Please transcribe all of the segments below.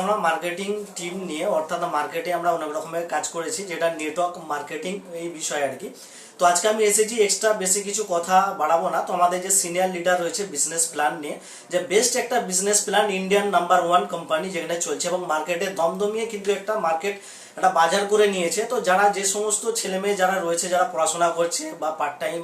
আমরা marketing team নিয়ে, অর্থাৎ মার্কেটে আমরা অনেক রকমের কাজ করেছি, যেটা নেটওয়ার্ক মার্কেটিং এই বিষয়ে আর কি। তো আজকে আমি এসেছি এক্সট্রা বেশি কিছু কথা বাড়াবো না। তো আমাদের যে সিনিয়র লিডার রয়েছে বিজনেস প্ল্যান নিয়ে, যে বেস্ট একটা business plan Indian number one company যেখানে চলছে এবং মার্কেটে দমদমিয়ে কিন্তু একটা মার্কেট একটা বাজার করে নিয়েছে। তো যারা যে সমস্ত ছেলে মেয়ে যারা রয়েছে, যারা পড়াশোনা করছে বা পার্ট টাইম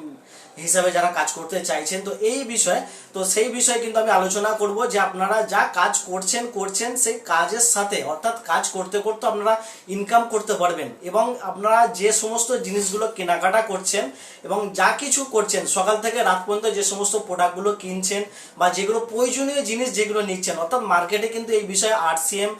হিসাবে যারা কাজ করতে চাইছেন, তো এই বিষয়ে, তো সেই বিষয়ে কিন্তু আমি আলোচনা করব যে আপনারা যা কাজ করছেন করছেন সেই কাজের সাথে, অর্থাৎ কাজ করতে করতে আপনারা ইনকাম করতে পারবেন এবং আপনারা যে সমস্ত জিনিসগুলো কেনাকাটা করছেন এবং যা কিছু করছেন, সকাল থেকে রাত পর্যন্ত যে সমস্ত প্রোডাক্টগুলো কিনছেন বা যেগুলো প্রয়োজনীয় জিনিস যেগুলো নিচ্ছেন, অর্থাৎ মার্কেটে কিন্তু এই বিষয়ে আরসিএম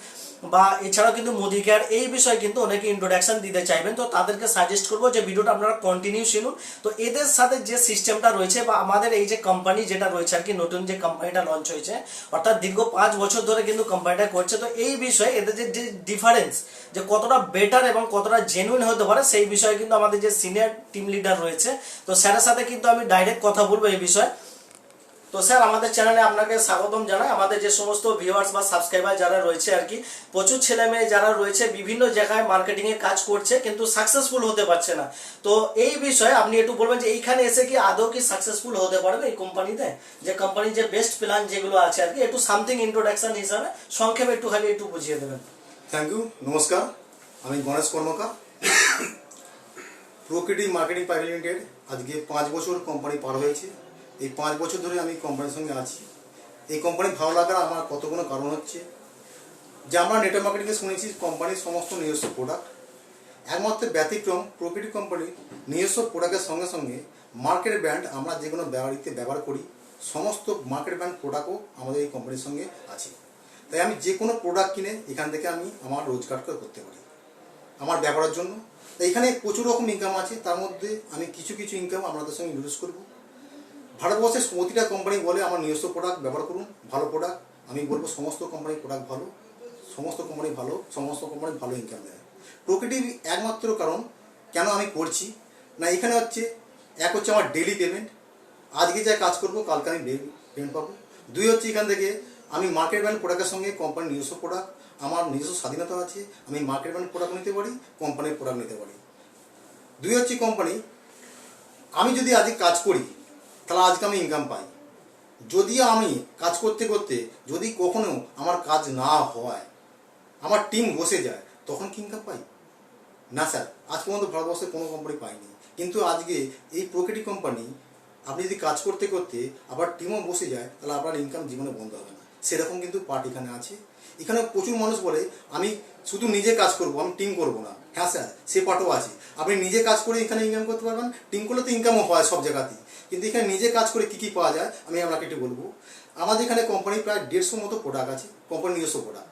বা এছাড়াও কিন্তু মোদি কেয়ার এই বিষয়ে কিন্তু অনেকে ইন্ট্রোডাকশন দিতে চাইবেন। তো তাদেরকে সাজেস্ট করব যে ভিডিওটা আপনারা কন্টিনিউ শুনুন। তো এদের সাথে যে সিস্টেমটা রয়েছে বা আমাদের এই যে কোম্পানি যেটা রয়েছে আর কি, নতুন যে কোম্পানিটা লঞ্চ হয়েছে, অর্থাৎ দীর্ঘ পাঁচ বছর ধরে কিন্তু কোম্পানিটা করছে, তো এই বিষয়ে এদের যে ডিফারেন্স যে কতটা বেটার এবং কতটা জেনুইন হতে পারে, সেই বিষয়ে কিন্তু আমাদের যে সিনিয়র টিম লিডার রয়েছে, তো স্যারের সাথে কিন্তু আমি ডাইরেক্ট কথা বলব এই বিষয়ে। তো স্যার, আমাদের চ্যানেলে আপনাকে স্বাগতম জানাই। আমাদের যে সমস্ত ভিউয়ার্স বা সাবস্ক্রাইবার যারা রয়েছে আর কি, প্রচুর ছেলে মেয়ে যারা রয়েছে, বিভিন্ন জায়গায় মার্কেটিং এ কাজ করছে, কিন্তু সাকসেসফুল হতে পারছে না। তো এই বিষয়ে আপনি একটু বলবেন যে, এইখানে এসে কি আদৌ কি সাকসেসফুল হতে পারবে এই কোম্পানিতে যে কোম্পানির যে বেস্ট প্ল্যান যেগুলো আছে আর কি, একটু সামথিং ইন্ট্রোডাকশন হিসাবে সংক্ষেপে একটু খালি একটু বুঝিয়ে দেবেন। থ্যাংক ইউ নমস্কার। আমি গণেশ কর্মকার। প্রকৃতি মার্কেটিং প্রাইভেট লিমিটেড, আজকে পাঁচ বছর কোম্পানি পার হয়েছে। এই পাঁচ বছর ধরে আমি কোম্পানির সঙ্গে আছি। এই কোম্পানি ভালো লাগার আমার কতগুলো কারণ হচ্ছে? যে আমরা নেটওয়ার্ক মার্কেটিংয়ে শুনেছি কোম্পানির সমস্ত নিজস্ব প্রোডাক্ট একমাত্র ব্যতিক্রম প্রকৃতি কোম্পানির নিজস্ব প্রোডাক্টের সঙ্গে সঙ্গে মার্কেট ব্র্যান্ড আমরা যে কোনো ব্যবহারিতে ব্যবহার করি, সমস্ত মার্কেট ব্র্যান্ড প্রোডাক্টও আমাদের এই কোম্পানির সঙ্গে আছে। তাই আমি যে কোনো প্রোডাক্ট কিনে এখান থেকে আমি আমার রোজগার করে করতে পারি, আমার ব্যবহারের জন্য। তো এখানে প্রচুর রকম ইনকাম আছে, তার মধ্যে আমি কিছু কিছু ইনকাম আপনাদের সঙ্গে ইউজ করব। ভারতবর্ষের প্রতিটা কোম্পানি বলে আমার নিজস্ব প্রোডাক্ট ব্যবহার করুন, ভালো প্রোডাক্ট আমি বলব সমস্ত কোম্পানির প্রোডাক্ট ভালো, সমস্ত কোম্পানি ভালো, সমস্ত কোম্পানি ভালো ইনকাম দেয়। প্রকৃতির একমাত্র কারণ কেন আমি করছি? না, এখানে হচ্ছে, এক হচ্ছে আমার ডেলি পেমেন্ট আজকে যা কাজ করব, কালকে আমি পেমেন্ট পাবো। দুই হচ্ছে এখান থেকে, আমি মার্কেট ব্যান্ড প্রোডাক্টের সঙ্গে কোম্পানির নিজস্ব প্রোডাক্ট আমার নিজস্ব স্বাধীনতা আছে, আমি মার্কেট ব্যান্ড প্রোডাক্ট নিতে পারি কোম্পানির প্রোডাক্ট নিতে পারি। দুই হচ্ছে কোম্পানি আমি যদি আজকে কাজ করি তাহলে আজকে আমি ইনকাম পাই। যদি আমি কাজ করতে করতে, যদি কখনো আমার কাজ না হয়, আমার টিম বসে যায়, তখন কি ইনকাম পাই? না স্যার আজ পর্যন্ত ভারতবর্ষে কোনো কোম্পানি পাইনি। কিন্তু আজকে এই প্রকৃতি কোম্পানি আপনি যদি কাজ করতে করতে আবার টিমও বসে যায়, তাহলে আপনার ইনকাম জীবনে বন্ধ হবে না। সেরকম কিন্তু পার্ট এখানে আছে। এখানে প্রচুর মানুষ বলে, আমি শুধু নিজে কাজ করব, আমি টিম করব না। হ্যাঁ স্যার সে পার্টও আছে। আপনি নিজে কাজ করে এখানে ইনকাম করতে পারবেন। টিম করলে তো ইনকামও হয় সব জায়গাতেই। কিন্তু এখানে নিজে কাজ করে কী কী পাওয়া যায়, আমি আপনাকে একটু বলব। আমাদের এখানে কোম্পানি প্রায় দেড়শো মতো প্রোডাক্ট আছে কোম্পানি নিজস্ব প্রোডাক্ট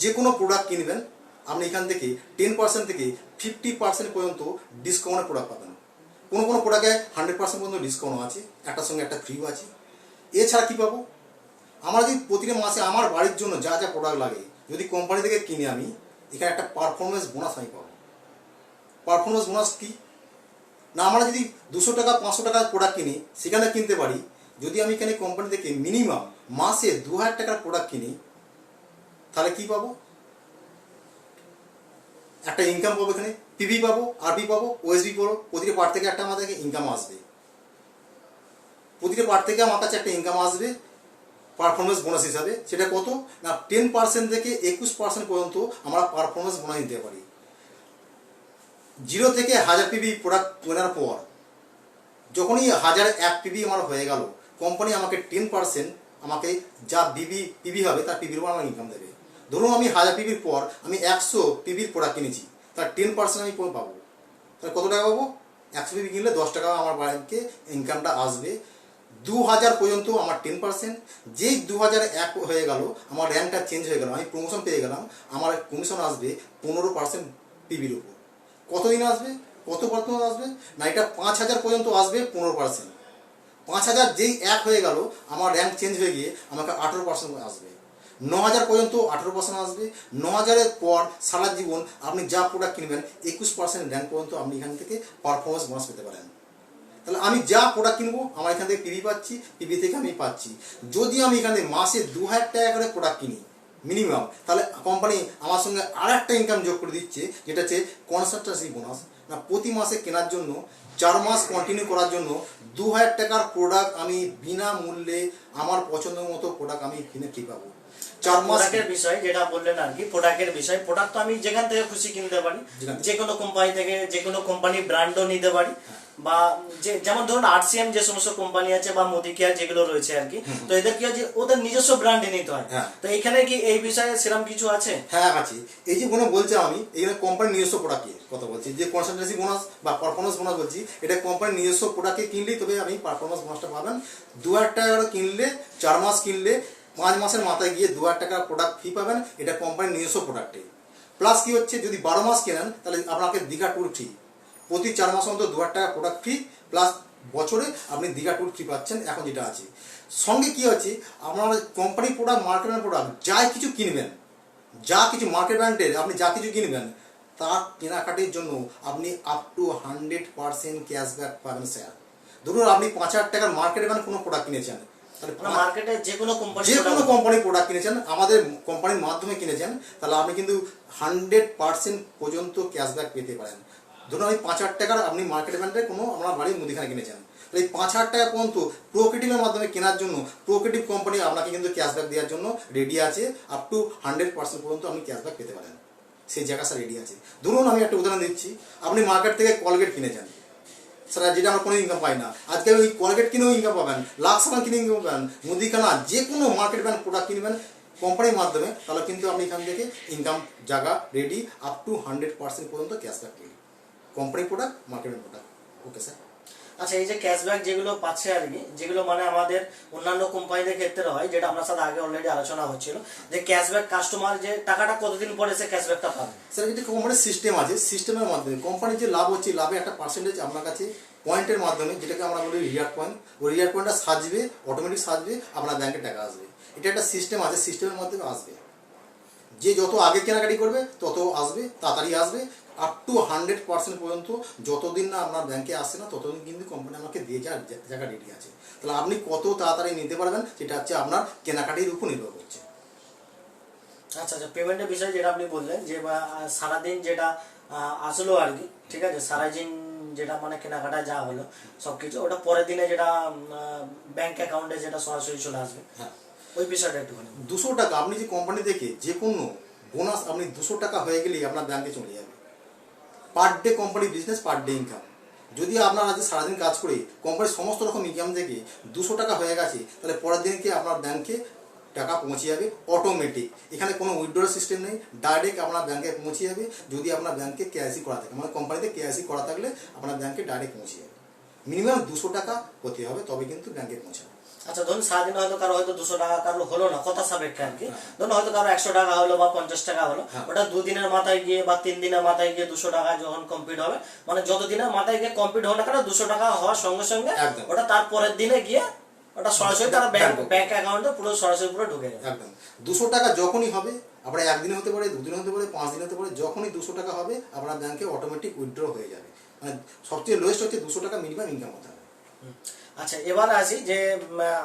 যে কোনো প্রোডাক্ট কিনবেন, আপনি এখান থেকে টেন পার্সেন্ট থেকে ফিফটি পার্সেন্ট পর্যন্ত ডিসকাউন্টের প্রোডাক্ট পাবেন। কোনো কোনো প্রোডাক্টে হান্ড্রেড পার্সেন্ট পর্যন্ত ডিসকাউন্ট আছে, একটার সঙ্গে একটা ফ্রিও আছে। এছাড়া কী পাবো? আমার যদি প্রতিটা মাসে আমার বাড়ির জন্য যা যা প্রোডাক্ট লাগে, যদি কোম্পানি থেকে কিনে আমি, এখানে একটা পারফরমেন্স বোনাস আমি পাবো। পারফরমেন্স বোনাস কি? না, আমরা যদি দুশো টাকা, পাঁচশো টাকার প্রোডাক্ট কিনি, সেখানে কিনতে পারি। যদি আমি এখানে কোম্পানি থেকে মিনিমাম মাসে দু হাজার টাকার প্রোডাক্ট কিনি, তাহলে কি পাবো? একটা ইনকাম পাবো এখানে পিভি পাবো আরবি পাবো ওএসবি পাবো, প্রতিটা পার্ট থেকে একটা আমাদেরকে ইনকাম আসবে। প্রতিটা পার্ট থেকে আমার কাছে একটা ইনকাম আসবে পারফরমেন্স বোনাস হিসাবে। সেটা কত? না টেন পার্সেন্ট থেকে একুশ পার্সেন্ট পর্যন্ত আমরা পারফরমেন্স বোনাস দিতে পারি। জিরো থেকে হাজার পিবি প্রোডাক্ট কেনার পর, যখনই হাজার এক পিবি আমার হয়ে গেল কোম্পানি আমাকে টেন পার্সেন্ট আমাকে যা বিবি পিবি হবে, তার পিবির উপর আমার ইনকাম দেবে। ধরুন আমি হাজার পিবির পর আমি একশো পিবির প্রোডাক্ট কিনেছি, তার টেন পার্সেন্ট আমি পাবো? তাহলে কত টাকা পাবো? একশো পিবি কিনলে দশ টাকা আমার ব্যাংকে ইনকামটা আসবে। দু হাজার পর্যন্ত আমার টেন পার্সেন্ট যেই দু হাজার এক হয়ে গেল, আমার র্যাঙ্কটা চেঞ্জ হয়ে গেল, আমি প্রমোশন পেয়ে গেলাম, আমার কমিশন আসবে পনেরো পার্সেন্ট পিবির উপর। কতদিন আসবে? কত পর্যন্ত আসবে? না, এটা পাঁচ হাজার পর্যন্ত আসবে পনেরো পার্সেন্ট পাঁচ হাজার যেই এক হয়ে গেল, আমার র্যাঙ্ক চেঞ্জ হয়ে গিয়ে আমাকে আঠেরো পার্সেন্ট আসবে। ন হাজার পর্যন্ত আঠেরো পার্সেন্ট আসবে। ন হাজারের পর সারা জীবন আপনি যা প্রোডাক্ট কিনবেন, একুশ পার্সেন্ট র্যাঙ্ক পর্যন্ত আপনি এখান থেকে পারফরমেন্স বোনাস পেতে পারেন। তাহলে আমি যা প্রোডাক্ট কিনবো, আমার এখান থেকে পিবি পাচ্ছি পিবি থেকে আমি পাচ্ছি। যদি আমি এখানে মাসে দু হাজার টাকা করে প্রোডাক্ট কিনি মিনিমাম। তাহলে কোম্পানি আমার সঙ্গে আর একটা ইনকাম যোগ করে দিচ্ছে যেটা হচ্ছে কনসালটেন্সি বোনাস না প্রতি মাসে কেনার জন্য চার মাস কন্টিনিউ করার জন্য দু হাজার টাকার প্রোডাক্ট আমি বিনা মূল্যে আমার পছন্দ মতো প্রোডাক্ট আমি কিনে কি পাবো? চার মাস প্রোডাক্টের বিষয় যেটা বললেন আর কি প্রোডাক্টের বিষয়। প্রোডাক্ট তো আমি যেখান থেকে খুশি কিনতে পারি। যে কোনো কোম্পানি থেকে যে কোনো কোম্পানি ব্র্যান্ডও নিতে পারি। বা যে যেমন ধরুন আরসিএম যে সমস্ত কোম্পানি আছে বা মোদি কেয়ার যেগুলো রয়েছে আর কি তো এদের কি হয় যে ওদের নিজস্ব ব্র্যান্ডে নিতে হয়। হ্যাঁ। তো এখানে কি এই বিষয়ে সেরকম কিছু আছে? হ্যাঁ আছে। এই যে কোনো বলছে আমি এখানে কোম্পানির নিজস্ব প্রোডাক্টে কথা বলছি। যে কনসালটেন্সি বোনাস বা পারফরমেন্স বোনাস বলছি এটা কোম্পানির নিজস্ব প্রোডাক্টে কিনলেই তবে আপনি পারফরমেন্স বোনাসটা পাবেন। দু হাজার টাকা কিনলে চার মাস কিনলে পাঁচ মাসের মাথায় গিয়ে দু হাজার টাকার প্রোডাক্ট ফি পাবেন। এটা কোম্পানির নিজস্ব প্রোডাক্টে প্লাস কি হচ্ছে যদি বারো মাস কেনেন তাহলে আপনাকে দীঘা ট্যুর ফ্রি প্রতি চার মাস অন্তর দু হাজার টাকা প্রোডাক্ট ফ্রি প্লাস বছরে আপনি দীঘা ট্যুর ফ্রি পাচ্ছেন এখন যেটা আছে। সঙ্গে কি হচ্ছে আপনার কোম্পানি প্রোডাক্ট মার্কেটের প্রোডাক্ট যাই কিছু কিনবেন যা কিছু মার্কেট ব্র্যান্ডের আপনি যা কিছু কিনবেন তার কেনাকাটির জন্য আপনি up to hundred percent cashback পাবেন স্যার ধরুন আপনি পাঁচ হাজার টাকার মার্কেট ব্র্যান্ড কোনো প্রোডাক্ট কিনেছেন তাহলে মার্কেটে যে কোনো কোম্পানি যে কোনো কোম্পানির প্রোডাক্ট কিনেছেন আমাদের কোম্পানির মাধ্যমে কিনেছেন তাহলে আপনি কিন্তু হান্ড্রেড পার্সেন্ট পর্যন্ত ক্যাশব্যাক পেতে পারেন। ধরুন আপনি পাঁচ হাজার টাকার আপনি মার্কেট ব্র্যান্ডে কোনো আপনার বাড়ির মুদিখানা কিনেছেন। তাহলে এই পাঁচ হাজার টাকা পর্যন্ত প্রোকেটিভের মাধ্যমে কেনার জন্য প্রোকেটিভ কোম্পানি আপনাকে কিন্তু ক্যাশব্যাক দেওয়ার জন্য রেডি আছে আপ টু হান্ড্রেড পার্সেন্ট পর্যন্ত আপনি ক্যাশব্যাক পেতে পারেন। সেই জায়গা স্যার রেডি আছে। ধরুন আমি একটা উদাহরণ দিচ্ছি, আপনি মার্কেট থেকে কলগেট কিনেছেন। স্যার যেটা আমরা কোনো ইনকাম পাই না। আজকে ওই কলগেট কিনেও ইনকাম পাবেন লাক্স কিনে ইনকাম পাবেন, মুদিখানা যে কোনো মার্কেট ব্যান্ড প্রোডাক্ট কিনবেন কোম্পানির মাধ্যমে, তাহলে কিন্তু আপনি এখান থেকে ইনকাম জায়গা ready up to hundred percent পর্যন্ত ক্যাশব্যাক পেয়ে কোম্পানি প্রোডাক্ট মার্কেটের প্রোডাক্ট ওকে স্যার আচ্ছা এই যে ক্যাশব্যাক যেগুলো পাচ্ছে আর কি, যেগুলো মানে আমাদের অন্যান্য কোম্পানিদের ক্ষেত্রে হয়, যেটা আপনার সাথে আগে অলরেডি আলোচনা হচ্ছিল যে ক্যাশব্যাক কাস্টমার যে টাকাটা কতদিন পরে সে ক্যাশব্যাকটা পাবে? স্যার যেটা কোম্পানির সিস্টেম আছে সিস্টেমের মাধ্যমে। কোম্পানির যে লাভ হচ্ছে লাভে একটা পার্সেন্টেজ আপনার কাছে পয়েন্টের মাধ্যমে, যেটাকে আমরা বলি রিয়ার পয়েন্ট ওই রিয়ার পয়েন্টটা সাজবে অটোমেটিক সাজবে, আপনার ব্যাংকে টাকা আসবে। এটা একটা সিস্টেম আছে সিস্টেমের মাধ্যমে আসবে। যে যত আগে কেনাকাটি করবে, তত আসবে, তাড়াতাড়ি আসবে। আপ টু হান্ড্রেড পার্সেন্ট পর্যন্ত যতদিন না আপনার ব্যাংকে আসছে না ততদিন কিন্তু কোম্পানি আমাকে দিয়ে যাওয়ার জায়গা রেডি আছে। তাহলে আপনি কত তাড়াতাড়ি নিতে পারবেন? সেটা হচ্ছে আপনার কেনাকাটির উপর নির্ভর করছে। আচ্ছা আচ্ছা পেমেন্টের বিষয়ে যেটা আপনি বললেন যে বা, সারাদিন যেটা আসলো আর কি ঠিক আছে? সারাদিন যেটা মানে কেনাকাটা যা হলো সবকিছু ওটা পরের দিনে যেটা ব্যাংক অ্যাকাউন্টে যেটা সরাসরি চলে আসবে। হ্যাঁ। ওই বিষয়টা একটুখানি দুশো টাকা আপনি যে কোম্পানি থেকে যে কোনো বোনাস আপনি দুশো টাকা হয়ে গেলেই আপনার ব্যাংকে চলে যাবে। Per day company business per day income যদি আপনার আজকে সারাদিন কাজ করে কোম্পানির সমস্ত রকম ইনকাম থেকে দুশো টাকা হয়ে গেছে, তাহলে পরের দিনকে আপনার ব্যাংকে টাকা পৌঁছে যাবে? অটোমেটিক এখানে কোনো উইথড্রল সিস্টেম নেই। ডাইরেক্ট আপনার ব্যাংকে পৌঁছে যাবে, যদি আপনার ব্যাংকে কেআইসি করা থাকে। মানে কোম্পানিতে কেআইসি করা থাকলে আপনার ব্যাংকে ডাইরেক্ট পৌঁছে যাবে। মিনিমাম দুশো টাকা হতে হবে তবে কিন্তু ব্যাংকে পৌঁছাবে। আচ্ছা ধরুন সারাদিন হয়তো কারও হয়তো দুশো টাকা কারও হলো না কথা সাপেক্ষে আর কি। ধরুন হয়তো কারও একশো টাকা হলো বা পঞ্চাশ টাকা হলো হ্যাঁ। ওটা দুদিনের মাথায় গিয়ে বা তিন দিনের মাথায় গিয়ে দুশো টাকা যখন কমপ্লিট হবে মানে যতদিনের মাথায় গিয়ে কমপ্লিট হবে না কেন দুশো টাকা হওয়ার সঙ্গে সঙ্গে ওটা তারপরের দিনে গিয়ে ওটা সরাসরি তার ব্যাংক ব্যাংকে। ব্যাংক অ্যাকাউন্টে পুরো সরাসরি পুরো ঢুকে যাবে। একদম। দুশো টাকা যখনই হবে আপনার একদিনে হতে পারে দুদিন হতে পারে পাঁচ দিন হতে পারে যখনই দুশো টাকা হবে আপনার ব্যাংকে অটোমেটিক উইথড্র হয়ে যাবে। মানে সবচেয়ে লোয়েস্ট হচ্ছে দুশো টাকা মিনিমাম ইনকাম হতে হবে। আচ্ছা এবার আসি যে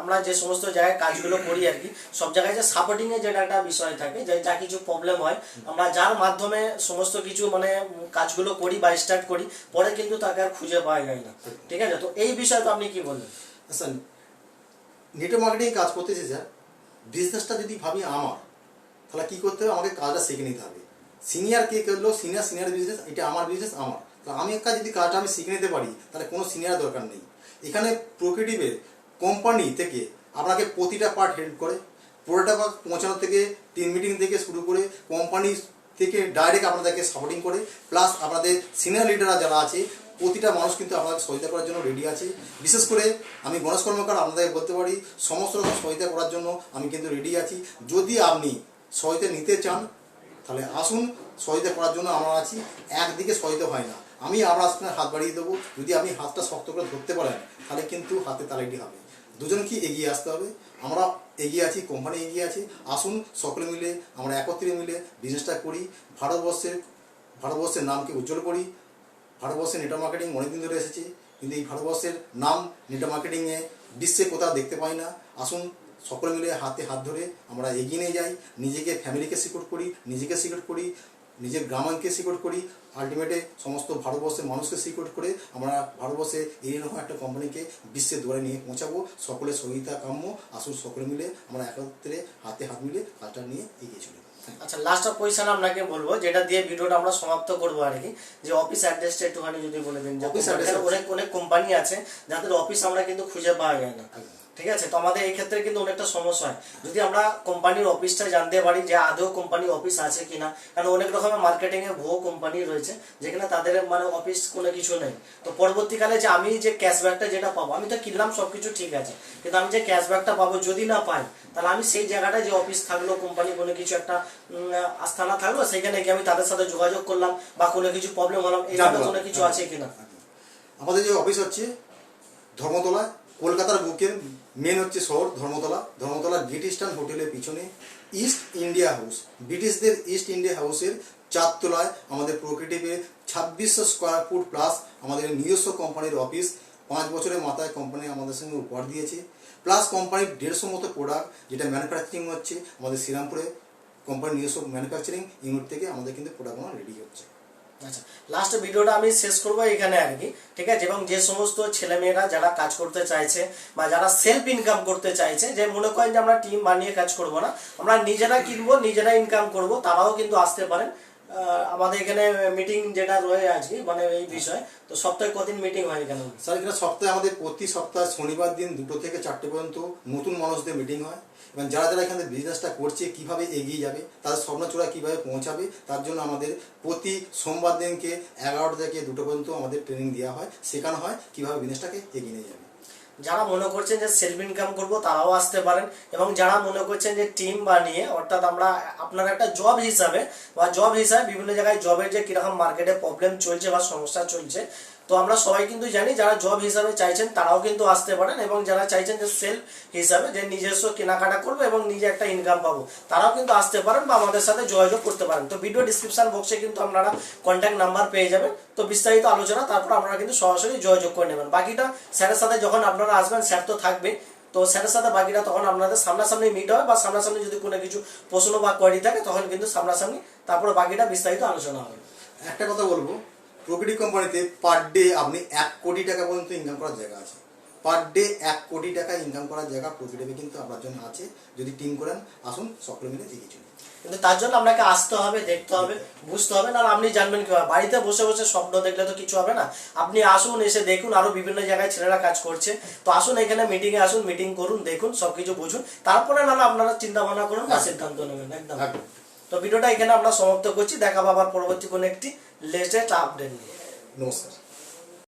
আমরা যে সমস্ত জায়গায় কাজগুলো করি আর কি, সব জায়গায় যে সাপোর্টিং এর যেটা একটা বিষয় থাকে, যে যা কিছু প্রবলেম হয়, আমরা যার মাধ্যমে সমস্ত কিছু মানে কাজগুলো করি বা স্টার্ট করি, পরে কিন্তু তাকে আর খুঁজে পাওয়া যায় না। ঠিক আছে? তো এই বিষয়ে তো আপনি কি বলবেন? আচ্ছা নেটওয়ার্ক মার্কেটিং কাজ করতেছে স্যার বিজনেসটা যদি ভাবি আমার, তাহলে কী করতে হবে? আমাকে কাজটা শিখে নিতে হবে। সিনিয়র কে করল সিনিয়র সিনিয়র বিজনেস এটা আমার বিজনেস আমার। তো আমি একটা যদি কাজটা আমি শিখে নিতে পারি, তাহলে কোনো সিনিয়র দরকার নেই। এখানে প্রকৃতিভের কোম্পানি থেকে আপনাকে প্রতিটা পার্ট হেল্প করে। পুরোটা পার্ট পৌঁছানো থেকে টিম মিটিং থেকে শুরু করে কোম্পানি থেকে ডাইরেক্ট আপনাদেরকে সাপোর্টিং করে প্লাস আপনাদের সিনিয়র লিডাররা যারা আছে, প্রতিটা মানুষ কিন্তু আপনাদের সহায়তা করার জন্য রেডি আছে। বিশেষ করে আমি গণেশ কর্মকার আপনাদের বলতে পারি, সমস্ত রকম সহায়তা করার জন্য আমি কিন্তু রেডি আছি। যদি আপনি সহায়তা নিতে চান, তাহলে আসুন সহায়তা করার জন্য আমরা আছি। একদিকে সহায়তা হয় না। আমি আপনার সঙ্গে হাত বাড়িয়ে দেবো। যদি আপনি হাতটা শক্ত করে ধরতে পারেন, তাহলে কিন্তু হাতে তালাইটি হবে। দুজনকে এগিয়ে আসতে হবে? আমরা এগিয়ে আছি কোম্পানি এগিয়ে আছে। আসুন সকলে মিলে, আমরা একত্রে মিলে বিজনেসটা করি। ভারতবর্ষের ভারতবর্ষের নামকে উজ্জ্বল করি। ভারতবর্ষের নেটওয়ার্ক মার্কেটিং অনেকদিন ধরে এসেছে। কিন্তু এই ভারতবর্ষের নাম নেটওয়ার্ক মার্কেটিংয়ে বিশ্বে কোথাও দেখতে পাই না। আসুন সকলে মিলে হাতে হাত ধরে আমরা এগিয়ে নিয়ে যাই। নিজেকে ফ্যামিলিকে সিকিউর করি, নিজেকে সিকিউর করি। নিজের গ্রামাঙ্কে সিকিউর করি আলটিমেটে সমস্ত ভারতবর্ষের মানুষকে সিকিউর করে আমরা ভারতবর্ষে এইরকম একটা কোম্পানিকে বিশ্বের দুয়ারে নিয়ে পৌঁছাবো। সকলের সহযোগিতা কাম্য আসুন সকলে মিলে আমরা একত্রে হাতে হাত মিলে কাজটা নিয়ে এগিয়ে চলি। আচ্ছা লাস্ট অফ পজিশন আপনাকে বলব যেটা দিয়ে ভিডিওটা আমরা সমাপ্ত করব আর কি যে অফিস অ্যাড্রেসটা একটুখানি যদি বলে দিন company- address অনেক অনেক কোম্পানি আছে যাদের অফিস আমরা কিন্তু খুঁজে পাওয়া যায় না। ঠিক আছে? তো আমাদের এই ক্ষেত্রে কিন্তু অনেকটা সমস্যা হয়। যদি আমরা কোম্পানির অফিসটা জানতে পারি যে আদৌ কোম্পানির অফিস আছে কিনা, কারণ অনেক রকমের মার্কেটিং এ ভুয়ো কোম্পানি রয়েছে, যেখানে তাদের মানে অফিস কোনো কিছু নেই। তো পরবর্তীকালে যে আমি যে ক্যাশব্যাকটা যেটা পাবো, আমি তো কিনলাম সবকিছু ঠিক আছে, কিন্তু আমি যে ক্যাশব্যাকটা পাবো যদি না পাই, তাহলে আমি সেই জায়গাটায় যে অফিস থাকল, কোম্পানি কোনো কিছু একটা আস্থানা থাকল সেখানে গিয়ে আমি তাদের সাথে যোগাযোগ করলাম বা কোনো কিছু প্রবলেম হলাম এই জানতে কোনো কিছু আছে কিনা? আমাদের যে অফিস হচ্ছে ধর্মতলা কলকাতার বুকের মেন হচ্ছে শহর, ধর্মতলা। ধর্মতলা ইস্টার্ন হোটেলের পিছনে ইস্ট ইন্ডিয়া হাউস ব্রিটিশদের ইস্ট ইন্ডিয়া হাউসের চারতলায় আমাদের প্রকৃতিতে ছাব্বিশশো স্কোয়ার ফুট প্লাস আমাদের নিজস্ব কোম্পানির অফিস পাঁচ বছরের মাথায় কোম্পানি আমাদের সঙ্গে উপহার দিয়েছে। প্লাস কোম্পানির দেড়শো মতো প্রোডাক্ট যেটা ম্যানুফ্যাকচারিং হচ্ছে, আমাদের শ্রীরামপুরে কোম্পানির নিজস্ব ম্যানুফ্যাকচারিং ইউনিট থেকে আমাদের কিন্তু প্রোডাক্টগুলো রেডি হচ্ছে। আচ্ছা লাস্ট ভিডিওটা আমি শেষ করব এখানে আর কি, ঠিক আছে? এবং যে সমস্ত ছেলেমেয়েরা যারা কাজ করতে চাইছে বা যারা সেলফ ইনকাম করতে চাইছে, যে মনে করেন যে আমরা টিম বানিয়ে কাজ করব না, আমরা নিজেরা কিনবো, নিজেরা ইনকাম করব, তারাও কিন্তু আসতে পারেন। আমাদের এখানে মিটিং যেটা রয়ে আছে মানে এই বিষয়, তো সপ্তাহে কদিন মিটিং হয় এখানে? স্যার, এখানে সপ্তাহে আমাদের প্রতি সপ্তাহে শনিবার দিন দুটো থেকে চারটে পর্যন্ত নতুন মানুষদের মিটিং হয়। এবং যারা যারা এখানে বিজনেসটা করছে, কীভাবে এগিয়ে যাবে, তাদের স্বপ্নচূড়া কীভাবে পৌঁছাবে, তার জন্য আমাদের প্রতি সোমবার দিনকে এগারোটা থেকে দুটো পর্যন্ত আমাদের ট্রেনিং দেওয়া হয়, শেখানো হয় কীভাবে বিজনেসটাকে এগিয়ে নিয়ে যাবে। যারা মনে করছেন যে সেলফ ইনকাম করব, তারাও আসতে পারেন এবং যারা মনে করছেন যে টিম বানিয়ে, অর্থাৎ আমরা আপনার একটা জব হিসাবে বা জব হিসাবে বিভিন্ন জায়গায় জবের যে কীরকম মার্কেটে প্রবলেম চলছে বা সমস্যা চলছে তো আমরা সবাই কিন্তু জানি যারা জব হিসাবে চাইছেন তারাও কিন্তু আসতে পারেন এবং যারা চাইছেন যে সেলফ হিসাবে যে নিজস্ব কেনাকাটা করব এবং নিজে একটা ইনকাম পাবো, তারাও কিন্তু আসতে পারেন বা আমাদের সাথে যোগাযোগ করতে পারেন। তো ভিডিও ডিসক্রিপশন বক্সে কিন্তু আপনারা কন্ট্যাক্ট নাম্বার পেয়ে যাবেন। তো বিস্তারিত আলোচনা, তারপর আপনারা কিন্তু সরাসরি যোগাযোগ করে নেবেন। বাকিটা স্যারের সাথে যখন আপনারা আসবেন, স্যার তো থাকবে। তো স্যারের সাথে বাকিটা তখন আপনাদের সামনাসামনি মিট হয় বা সামনাসামনি যদি কোনো কিছু প্রশ্ন বা কোয়ারি থাকে, তখন কিন্তু সামনাসামনি তারপরে বাকিটা বিস্তারিত আলোচনা হবে। একটা কথা বলব প্রকৃতি কোম্পানিতে পার ডে আপনি এক কোটি টাকা পর্যন্ত ইনকাম করার জায়গা আছে। পার ডে এক কোটি টাকা ইনকাম করার জায়গা প্রকৃতিতে কিন্তু আপনার জন্য আছে। যদি টিম করেন আসুন সকলে মিলে এগিয়ে চলুন কিন্তু তার জন্য আপনাকে আসতে হবে দেখতে হবে বুঝতে হবে না আপনি জানবেন কীভাবে। বাড়িতে বসে বসে স্বপ্ন দেখলে তো কিছু হবে না। আপনি আসুন এসে দেখুন আরও বিভিন্ন জায়গায় ছেলেরা কাজ করছে। তো আসুন এখানে মিটিং এ আসুন মিটিং করুন দেখুন সবকিছু বুঝুন। তারপরে নাহলে আপনারা চিন্তা ভাবনা করুন বা সিদ্ধান্ত নেবেন একদম। একদম। তো ভিডিওটা এখানে আমরা সমাপ্ত করছি। দেখা পাবার পরবর্তী কোনো একটি লেটেস্ট আপডেট নিয়ে নমস্কার